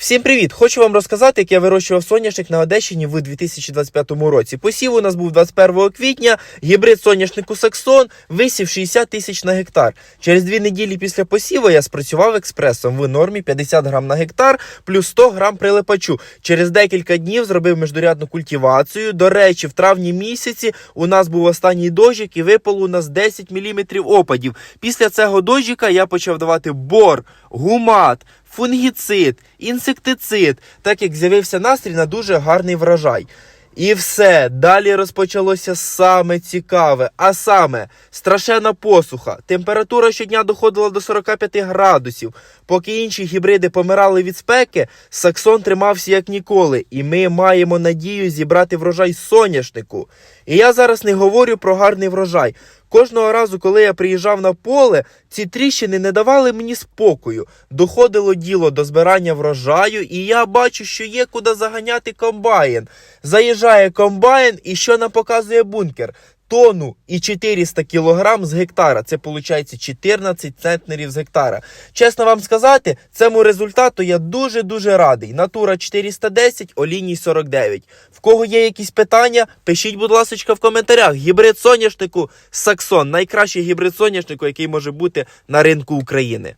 Всім привіт! Хочу вам розказати, як я вирощував соняшник на Одещині в 2025 році. Посів у нас був 21 квітня, гібрид соняшнику Саксон висів 60 тисяч на гектар. Через дві неділі після посіву я спрацював експресом в нормі 50 грам на гектар плюс 100 грам прилипачу. Через декілька днів зробив міждорядну культивацію. До речі, в травні місяці у нас був останній дощик і випало у нас 10 мм опадів. Після цього дощика я почав давати бор, гумат, фунгіцид, інсектицид, так як з'явився настрій на дуже гарний врожай. І все, далі розпочалося саме цікаве, а саме страшенна посуха. Температура щодня доходила до 45 градусів. Поки інші гібриди помирали від спеки, саксон тримався як ніколи, і ми маємо надію зібрати врожай соняшнику. І я зараз не говорю про гарний врожай. Кожного разу, коли я приїжджав на поле, ці тріщини не давали мені спокою. Доходило діло до збирання врожаю, і я бачу, що є куди заганяти комбайн. Заїжджає комбайн, і що нам показує бункер? Тону і 400 кілограм з гектара. Це виходить 14 центнерів з гектара. Чесно вам сказати, цьому результату я дуже-дуже радий. Натура 410, оліній 49. В кого є якісь питання, пишіть, будь ласка, в коментарях. Гібрид соняшнику Саксон. Найкращий гібрид соняшнику, який може бути на ринку України.